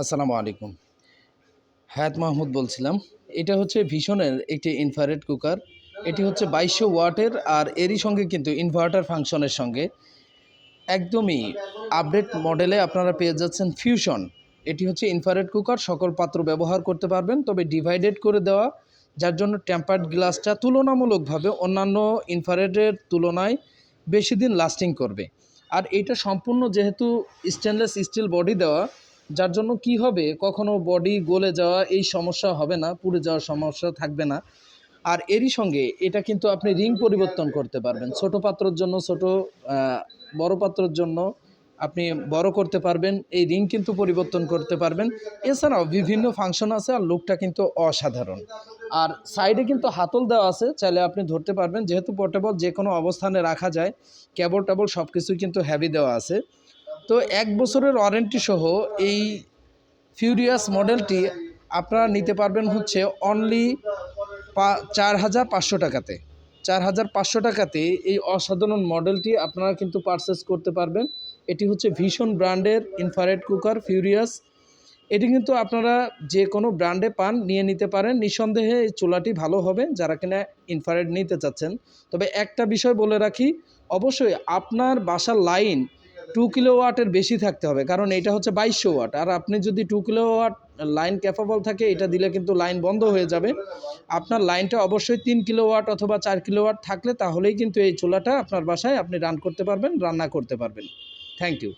আসসালামু আলাইকুম। হায়াত মাহমুদ বলছিলাম, এটা হচ্ছে ভীষণের একটি ইনফ্রারেড কুকার এটি হচ্ছে বাইশশো ওয়াটের আর এরই সঙ্গে কিন্তু ইনভার্টার ফাংশনের সঙ্গে। একদমই আপডেট মডেলে আপনারা পেয়ে যাচ্ছেন ফিউশন এটি হচ্ছে ইনফ্রারেড কুকার সকল পাত্র ব্যবহার করতে পারবেন, তবে ডিভাইডেড করে দেওয়া, যার জন্য টেম্পার্ড গ্লাসটা তুলনামূলকভাবে অন্যান্য ইনফ্রারেডের তুলনায় বেশি দিন লাস্টিং করবে। আর এটা সম্পূর্ণ যেহেতু স্টেনলেস স্টিল বডি দেওয়া যার জন্য কি হবে, কখনো বডি গলে যাওয়া এই সমস্যা হবে না, পুড়ে যাওয়ার সমস্যা থাকবে না। আর এরই সঙ্গে এটা কিন্তু আপনি রিং পরিবর্তন করতে পারবেন। ছোট পাত্রর জন্য, ছোট বড় পাত্রর জন্য আপনি বড় করতে পারবেন, এই রিং কিন্তু পরিবর্তন করতে পারবেন। এছাড়াও বিভিন্ন ফাংশন আছে আর লুকটা কিন্তু অসাধারণ। আর সাইডে কিন্তু হাতল দেওয়া আছে, চাইলে আপনি ধরতে পারবেন। যেহেতু পোর্টেবল যে কোনো অবস্থানে রাখা যায় কেবল টেবল সব কিছুই কিন্তু হ্যাভি দেওয়া আছে। তো এক বছরের ওয়ারেন্টি সহ এই ফিউরিয়াস মডেলটি আপনারা নিতে পারবেন হচ্ছে অনলি চার হাজার পাঁচশো টাকাতে। চার হাজার পাঁচশো টাকাতে এই অসাধারণ মডেলটি আপনারা কিন্তু পারচেস করতে পারবেন। এটি হচ্ছে ভীষণ ব্র্যান্ডের ইনফারেড কুকার ফিউরিয়াস এটি কিন্তু আপনারা যে কোনো ব্র্যান্ডে পান, নিয়ে নিতে পারেন। নিঃসন্দেহে এই চুলাটি ভালো হবে, যারা কিনা ইনফারেড নিতে চাচ্ছেন। তবে একটা বিষয় বলে রাখি, অবশ্যই আপনার বাসার লাইন টু কিলো ওয়াটের বেশি থাকতে হবে, কারণ এটা হচ্ছে বাইশশো ওয়াট আর আপনি যদি two kilowatt line capable থাকে, এটা দিলে কিন্তু লাইন বন্ধ হয়ে যাবে। আপনার লাইনটা অবশ্যই তিন কিলো ওয়াট অথবা চার কিলো ওয়াট থাকলে, তাহলেই কিন্তু এই চুলাটা আপনার বাসায় আপনি রান করতে পারবেন, রান্না করতে পারবেন। Thank you